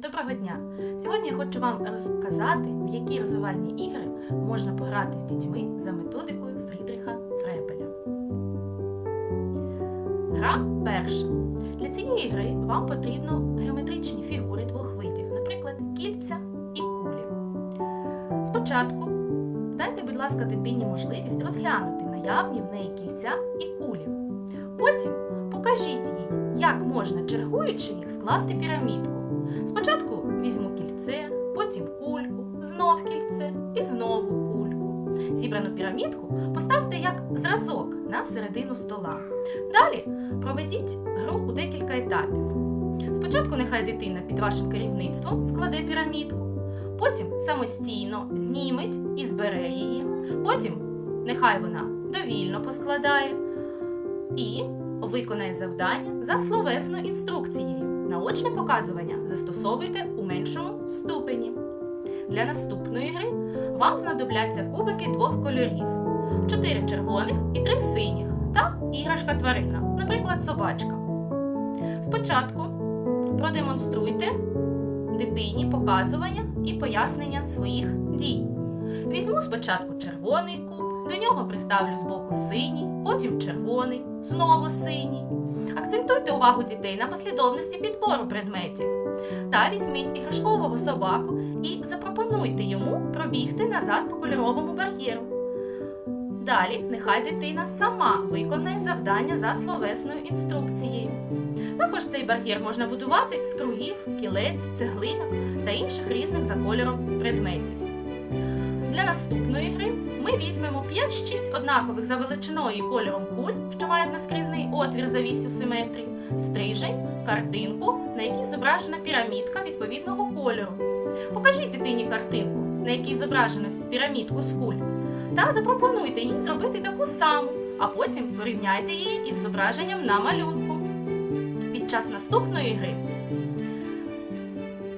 Доброго дня! Сьогодні я хочу вам розказати, в які розвивальні ігри можна пограти з дітьми за методикою Фрідріха Фребеля. Гра перша. Для цієї гри вам потрібно геометричні фігури двох видів, наприклад, кільця і кулі. Спочатку дайте, будь ласка, дитині можливість розглянути наявні в неї кільця і кулі. Потім покажіть їй, як можна, чергуючи їх, скласти пірамідку. Спочатку візьму кільце, потім кульку, знов кільце і знову кульку. Зібрану пірамідку поставте як зразок на середину стола. Далі проведіть гру у декілька етапів. Спочатку нехай дитина під вашим керівництвом складе пірамідку, потім самостійно зніметь і збере її. Потім нехай вона довільно поскладає і виконає завдання за словесною інструкцією. Наочне показування застосовуйте у меншому ступені. Для наступної гри вам знадобляться кубики двох кольорів: 4 червоних і 3 синіх та іграшка тварина, наприклад, собачка. Спочатку продемонструйте дитині показування і пояснення своїх дій. Візьму спочатку червоний куб, до нього приставлю збоку синій, потім червоний, знову синій. Акцентуйте увагу дітей на послідовності підбору предметів. Та візьміть іграшкового собаку і запропонуйте йому пробігти назад по кольоровому бар'єру. Далі нехай дитина сама виконає завдання за словесною інструкцією. Також цей бар'єр можна будувати з кругів, кілець, цеглинок та інших різних за кольором предметів. Для наступної гри ми візьмемо 5-6 однакових за величиною і кольором куль, що мають наскрізний отвір за вісю симетрії, стрижень, картинку, на якій зображена пірамідка відповідного кольору. Покажіть дитині картинку, на якій зображено пірамідку з куль, та запропонуйте їй зробити таку саму, а потім порівняйте її із зображенням на малюнку. Під час наступної гри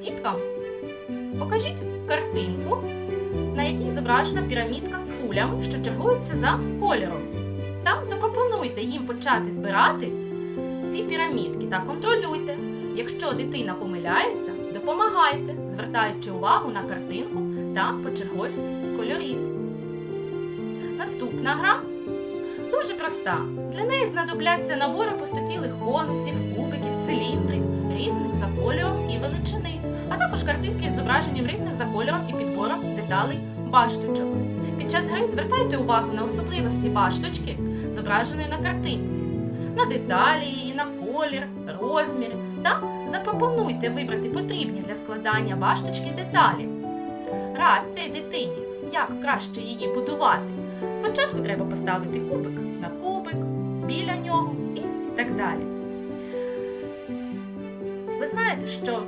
діткам покажіть картинку, на якій зображена пірамідка з кулями, що чергуються за кольором. Та запропонуйте їм почати збирати ці пірамідки та контролюйте. Якщо дитина помиляється, допомагайте, звертаючи увагу на картинку та почерговість кольорів. Наступна гра дуже проста. Для неї знадобляться набори пустотілих конусів, кубиків, циліндрів, різних за кольором і величини, а також картинки з зображенням різних за кольором і підбором деталей башточок. Під час гри звертайте увагу на особливості башточки, зображеної на картинці, на деталі її, на колір, розмір та запропонуйте вибрати потрібні для складання башточки деталі. Радьте дитині, як краще її будувати. Спочатку треба поставити кубик на кубик, біля нього і так далі. Ви знаєте, що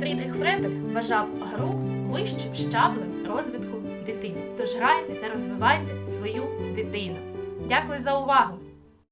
Фрідріх Фребель вважав гру вищим щаблем розвитку дитини. Тож грайте та розвивайте свою дитину. Дякую за увагу!